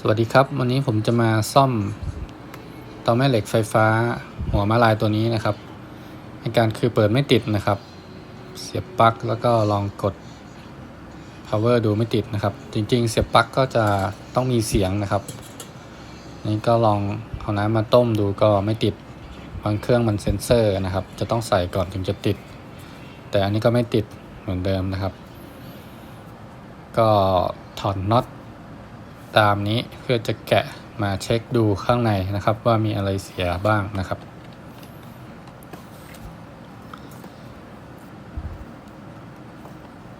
สวัสดีครับ วันนี้ผมจะมาซ่อมเตาแม่เหล็กไฟฟ้า หัวมาลายตัวนี้นะครับอาการคือเปิดไม่ติดนะครับ เสียบปลั๊กแล้วก็ลองกด power ดูไม่ติดนะครับ จริงๆ เสียบปลั๊กก็จะต้องมีเสียงนะครับ นี่ก็ลองเอาน้ำมาต้มดูก็ไม่ติดบางเครื่องมันเซ็นเซอร์นะครับ จะต้องใส่ก่อนถึงจะติด แต่อันนี้ก็ไม่ติดเหมือนเดิมนะครับ ก็ถอดน็อต ตามนี้เพื่อจะแกะมาเช็คดูข้างในนะครับ ว่ามีอะไรเสียบ้างนะครับ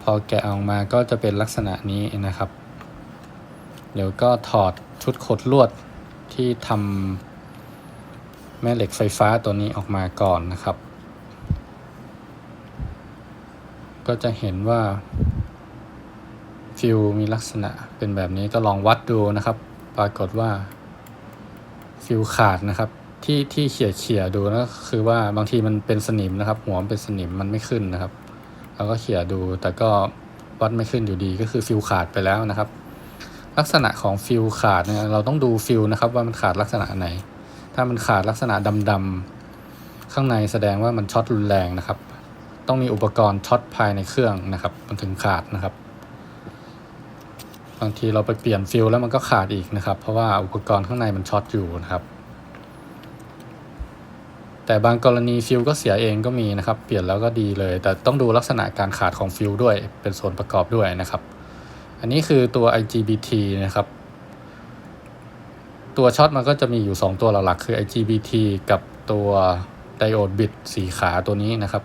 พอแกะออกมาก็จะเป็นลักษณะนี้นะครับ เดี๋ยวก็ถอดชุดขดลวดที่ทำแม่เหล็กไฟฟ้าตัวนี้ออกมาก่อนนะครับ ก็จะเห็นว่า ฟิลมีลักษณะเป็นแบบนี้ก็ลองวัดดูนะครับ ปรากฏว่าฟิลขาดนะครับ ที่ที่เขี่ยเขี่ยดูนะคือว่าบางทีมันเป็นสนิมนะครับ หัวมันเป็นสนิมมันไม่ขึ้นนะครับเราก็เขี่ยดูแต่ก็วัดไม่ขึ้นอยู่ดีก็คือฟิลขาดไปแล้วนะครับ ลักษณะของฟิลขาดเนี่ยเราต้องดูฟิลนะครับว่ามันขาดลักษณะไหน ถ้ามันขาดลักษณะดำๆข้างในแสดงว่ามันช็อตรุนแรงนะครับ ต้องมีอุปกรณ์ช็อตภายในเครื่องนะครับ มันถึงขาดนะครับ บางทีเราไปเปลี่ยนฟิลแล้วมันก็ขาดอีกนะครับ เพราะว่าอุปกรณ์ข้างในมันช็อตอยู่นะครับ แต่บางกรณีฟิลก็เสียเองก็มีนะครับ เปลี่ยนแล้วก็ดีเลย แต่ต้องดูลักษณะการขาดของฟิลด้วย เป็นส่วนประกอบด้วยนะครับ อันนี้คือตัว IGBT นะครับ ตัวช็อตมันก็จะมีอยู่ 2 ตัวหลักๆคือ IGBT กับตัวไดโอดบิตสีขาตัวนี้นะครับ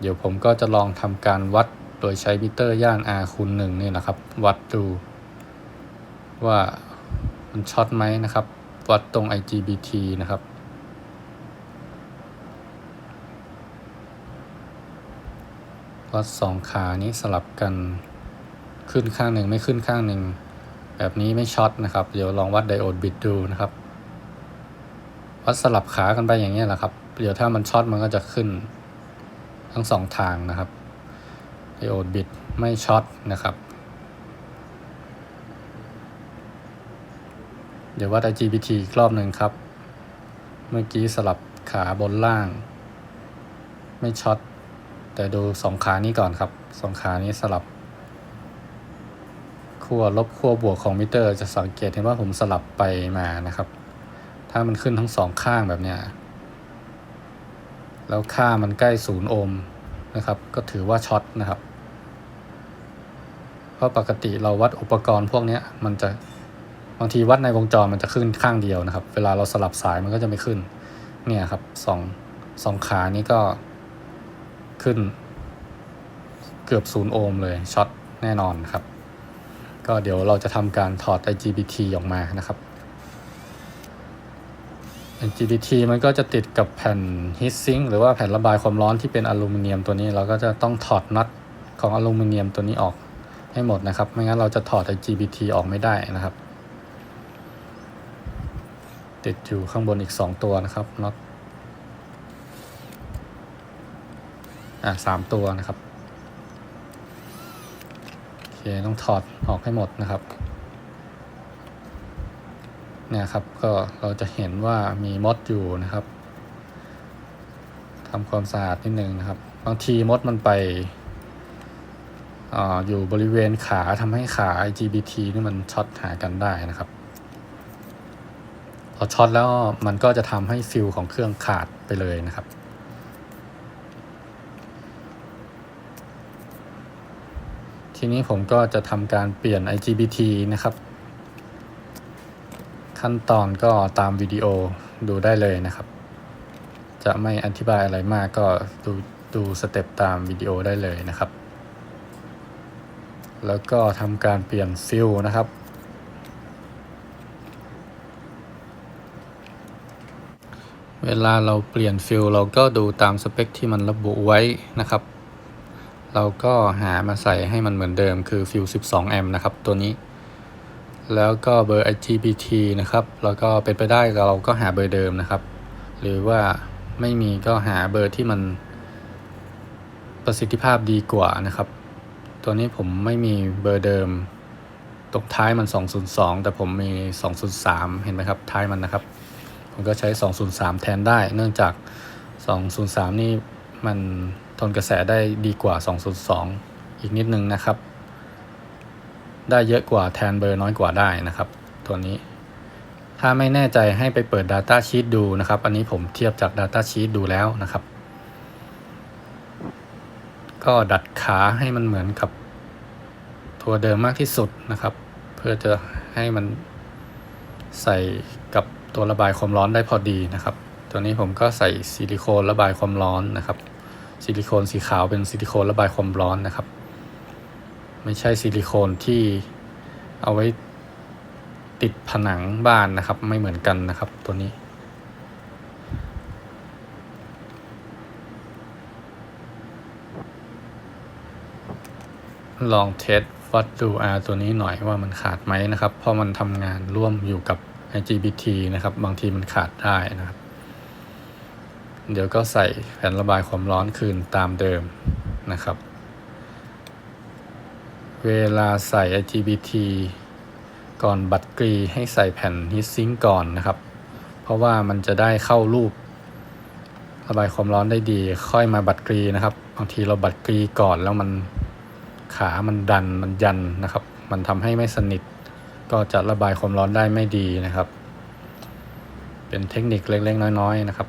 เดี๋ยวผมก็จะลองทำการวัด ดยใช้มิเตอร์ย่าน R คูณ1นี่นะครับ วัดดูว่ามันช็อตไหมนะครับ วัดตรง IGBT นะครับ วัดสองขานี้สลับกันขึ้นข้างหนึ่งไม่ขึ้นข้างหนึ่งแบบนี้ไม่ช็อตนะครับ เดี๋ยวลองวัดไดโอดบิตดูนะครับ วัดสลับขากันไปอย่างนี้แหละครับ เดี๋ยวถ้ามันช็อตมันก็จะขึ้นทั้งสองทางนะครับ ไดโอดบิตไม่ช็อตนะครับ เดี๋ยววัด IGBT อีกรอบหนึ่งครับ เมื่อกี้สลับขาบนล่าง ไม่ช็อต แต่ดูสองขานี้ก่อนครับสองขานี้สลับขั้วลบขั้วบวกของมิเตอร์ จะสังเกตเห็นว่าผมสลับไปมานะครับ ถ้ามันขึ้นทั้งสองข้างแบบเนี้ยแล้วค่ามันใกล้ศูนย์โอห์ม นะครับ ก็ถือว่าช็อตนะครับ เพราะปกติเราวัดอุปกรณ์พวกนี้มันจะบางทีวัดในวงจรมันจะขึ้นข้างเดียวนะครับ เวลาเราสลับสายมันก็จะไม่ขึ้น เนี่ยครับสองสองขานี้ก็ขึ้นเกือบศูนย์โอห์มเลยช็อตแน่นอนครับ ก็เดี๋ยวเราจะทำการถอด IGBT ออกมานะครับ IGBT มันก็จะติดกับแผ่น heat sink หรือว่าแผ่นระบายความร้อนที่เป็นอลูมิเนียมตัวนี้ เราก็จะต้องถอดน็อตของอลูมิเนียมตัวนี้ออกให้หมดนะครับ ไม่งั้นเราจะถอด IGBT ออกไม่ได้นะครับ ติดอยู่ข้างบนอีก 2 ตัวนะครับน็อตอะสามตัวนะครับ โอเค ต้องถอดออกให้หมดนะครับ เนี่ยครับก็เราจะเห็นว่ามีมดอยู่นะครับทำความสะอาดนิดนึงนะครับ บางทีมดมันไปอออยู่บริเวณขาทำให้ขา IGBT นี่มันช็อตหากันได้นะครับ พอช็อตแล้วมันก็จะทำให้ฟิลของเครื่องขาดไปเลยนะครับทีนี้ผมก็จะทำการเปลี่ยน IGBT นะครับ ขั้นตอนก็ตามวิดีโอดูได้เลยนะครับ จะไม่อธิบายอะไรมากก็ดูดูสเต็ปตามวิดีโอได้เลยนะครับ แล้วก็ทำการเปลี่ยนฟิลนะครับ เวลาเราเปลี่ยนฟิลเราก็ดูตามสเปคที่มันระบุไว้นะครับ เราก็หามาใส่ให้มันเหมือนเดิมคือฟิล12 แอมป์นะครับตัวนี้ แล้วก็เบอร์ IGBT นะครับ แล้วก็เป็นไปได้เราก็หาเบอร์เดิมนะครับ หรือว่าไม่มีก็หาเบอร์ที่มันประสิทธิภาพดีกว่านะครับ ตัวนี้ผมไม่มีเบอร์เดิมตรงท้ายมัน 202 แต่ผมมี 203 เห็นไหมครับ ท้ายมันนะครับ ผมก็ใช้ 203 แทนได้ เนื่องจาก 203 นี่มันทนกระแสได้ดีกว่า 202 อีกนิดนึงนะครับ ได้เยอะกว่าแทนเบอร์น้อยกว่าได้นะครับ ตัวนี้ ถ้าไม่แน่ใจให้ไปเปิด Data Sheet ดูนะครับ อันนี้ผมเทียบจาก Data Sheet ดูแล้วนะครับ ก็ดัดขาให้มันเหมือนกับ ตัวเดิมมากที่สุดนะครับ เพื่อจะให้มันใส่กับตัวระบายความร้อนได้พอดีนะครับ ตัวนี้ผมก็ใส่ซิลิโคนระบายความร้อนนะครับ ซิลิโคนสีขาวเป็นซิลิโคนระบายความร้อนนะครับ ไม่ใช่ซิลิโคนที่เอาไว้ติดผนังบ้านนะครับ ไม่เหมือนกันนะครับตัวนี้ ลองเทสวัดดู R ตัวนี้หน่อยว่ามันขาดไหมนะครับ เพราะมันทำงานร่วมอยู่กับ IGBT นะครับ บางทีมันขาดได้นะครับ เดี๋ยวก็ใส่แผ่นระบายความร้อนคืนตามเดิมนะครับ เวลาใส่ IGBT ก่อนบัตรกรีให้ใส่แผ่นฮีทซิงก่อนนะครับ เพราะว่ามันจะได้เข้ารูป ระบายความร้อนได้ดี ค่อยมาบัตรกรีนะครับ บางทีเราบัตรกรีก่อนแล้วมันขามันดันมันยันนะครับ มันทำให้ไม่สนิท ก็จะระบายความร้อนได้ไม่ดีนะครับ เป็นเทคนิคเล็กๆน้อย ๆ นะครับ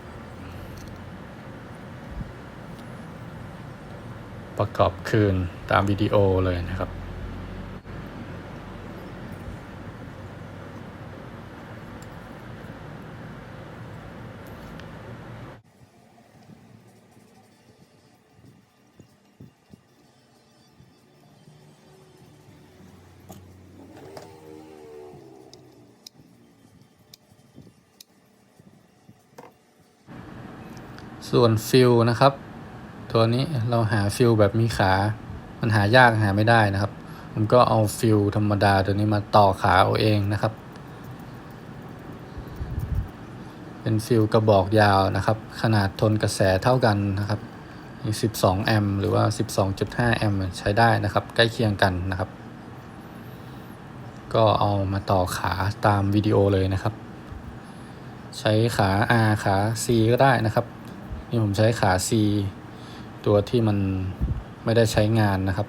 ประกอบคืนตามวิดีโอเลยนะครับ ส่วนฟิลนะครับ ตัวนี้เราหาฟิลแบบมีขา มันหายากหาไม่ได้นะครับ ผมก็เอาฟิลธรรมดาตัวนี้มาต่อขาเอาเองนะครับ เป็นฟิลกระบอกยาวนะครับ ขนาดทนกระแสเท่ากันนะครับ12 แอมป์หรือว่า 12.5 แอมป์ใช้ได้นะครับ ใกล้เคียงกันนะครับ ก็เอามาต่อขาตามวิดีโอเลยนะครับ ใช้ขา R ขา C ก็ได้นะครับ นี่ผมใช้ขา C ตัวที่มันไม่ได้ใช้งานนะครับ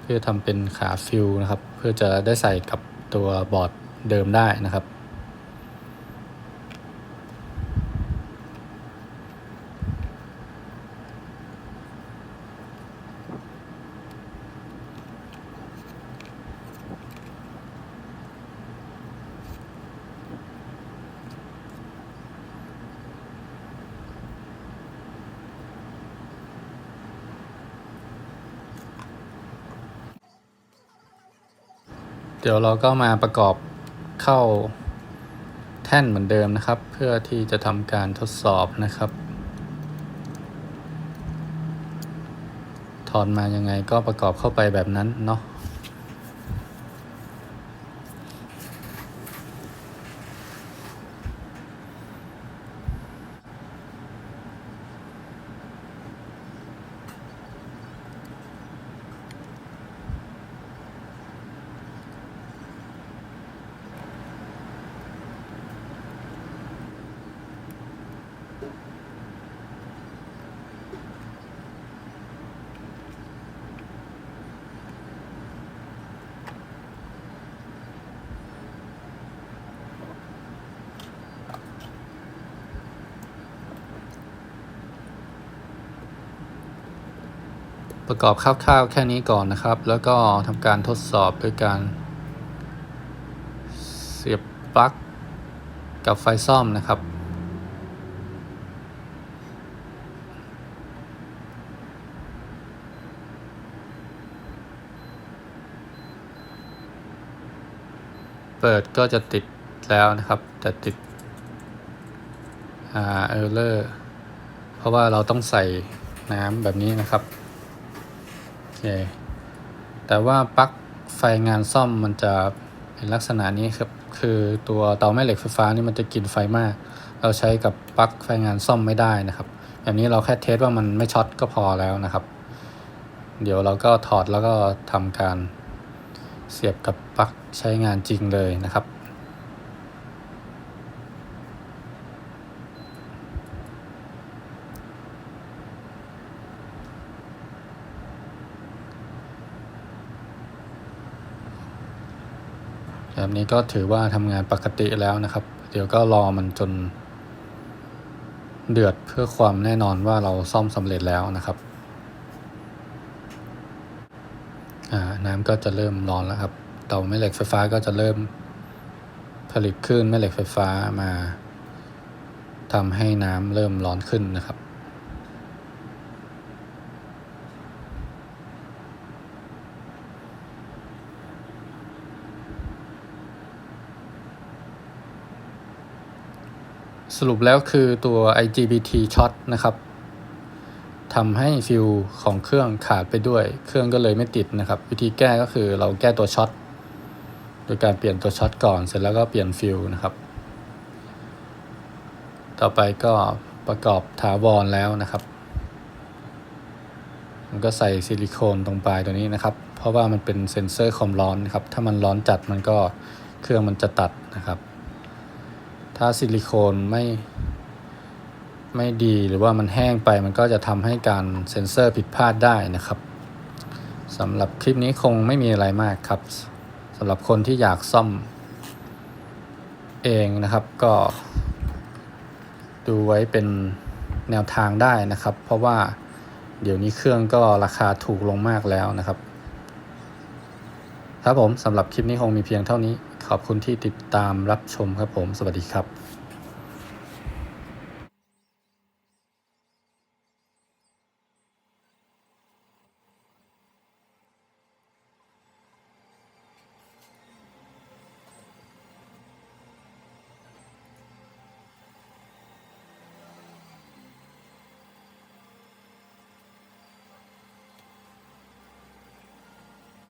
เพื่อทำเป็นขาฟิลนะครับ เพื่อจะได้ใส่กับตัวบอร์ดเดิมได้นะครับ เดี๋ยวเราก็มาประกอบเข้าแท่นเหมือนเดิมนะครับ เพื่อที่จะทำการทดสอบนะครับ ถอนมายังไงก็ประกอบเข้าไปแบบนั้นเนาะ ประกอบคร่าวๆแค่นี้ก่อนนะครับ แล้วก็ทำการทดสอบด้วยการ เสียบปลั๊กกับไฟซ่อมนะครับ เปิดก็จะติดแล้วนะครับแต่ติดอ่าเออร์เลอร์เพราะว่าเราต้องใส่น้ำแบบนี้นะครับ เค แต่ว่าปลั๊กไฟงานซ่อมมันจะเป็นลักษณะนี้ครับ คือตัวเตาแม่เหล็กไฟฟ้านี่มันจะกินไฟมาก เราใช้กับปลั๊กไฟงานซ่อมไม่ได้นะครับอันนี้เราแค่เทสว่ามันไม่ช็อตก็พอแล้วนะครับ เดี๋ยวเราก็ถอดแล้วก็ทำการเสียบกับปลั๊กใช้งานจริงเลยนะครับ นี้ก็ถือว่าทำงานปกติแล้วนะครับ เดี๋ยวก็รอมันจน เดือดเพื่อความแน่นอนว่าเราซ่อมสำเร็จแล้วนะครับน้ำก็จะเริ่มร้อนแล้วครับ เตาแม่เหล็กไฟฟ้าก็จะเริ่มผลิตคลื่นแม่เหล็กไฟฟ้ามาทำให้น้ำเริ่มร้อนขึ้นนะครับ สรุปแล้วคือตัว IGBT ช็อตนะครับทำให้ฟิวของเครื่องขาดไปด้วย เครื่องก็เลยไม่ติดนะครับ วิธีแก้ก็คือเราแก้ตัวช็อตโดยการเปลี่ยนตัวช็อตก่อน เสร็จแล้วก็เปลี่ยนฟิวนะครับ ต่อไปก็ประกอบถาวรแล้วนะครับมันก็ใส่ซิลิโคนตรงปลายตัวนี้นะครับ เพราะว่ามันเป็นเซ็นเซอร์ความร้อนนะครับ ถ้ามันร้อนจัดมันก็เครื่องมันจะตัดนะครับ ถ้าซิลิโคนไม่ไม่ดีหรือว่ามันแห้งไปมันก็จะทำให้การเซ็นเซอร์ผิดพลาดได้นะครับสำหรับคลิปนี้คงไม่มีอะไรมากครับสำหรับคนที่อยากซ่อมเองนะครับก็ ดูไว้เป็นแนวทางได้นะครับ เพราะว่าเดี๋ยวนี้เครื่องก็ราคาถูกลงมากแล้วนะครับ ครับผมสำหรับคลิปนี้คงมีเพียงเท่านี้ ขอบคุณที่ติดตามรับชมครับผม สวัสดีครับ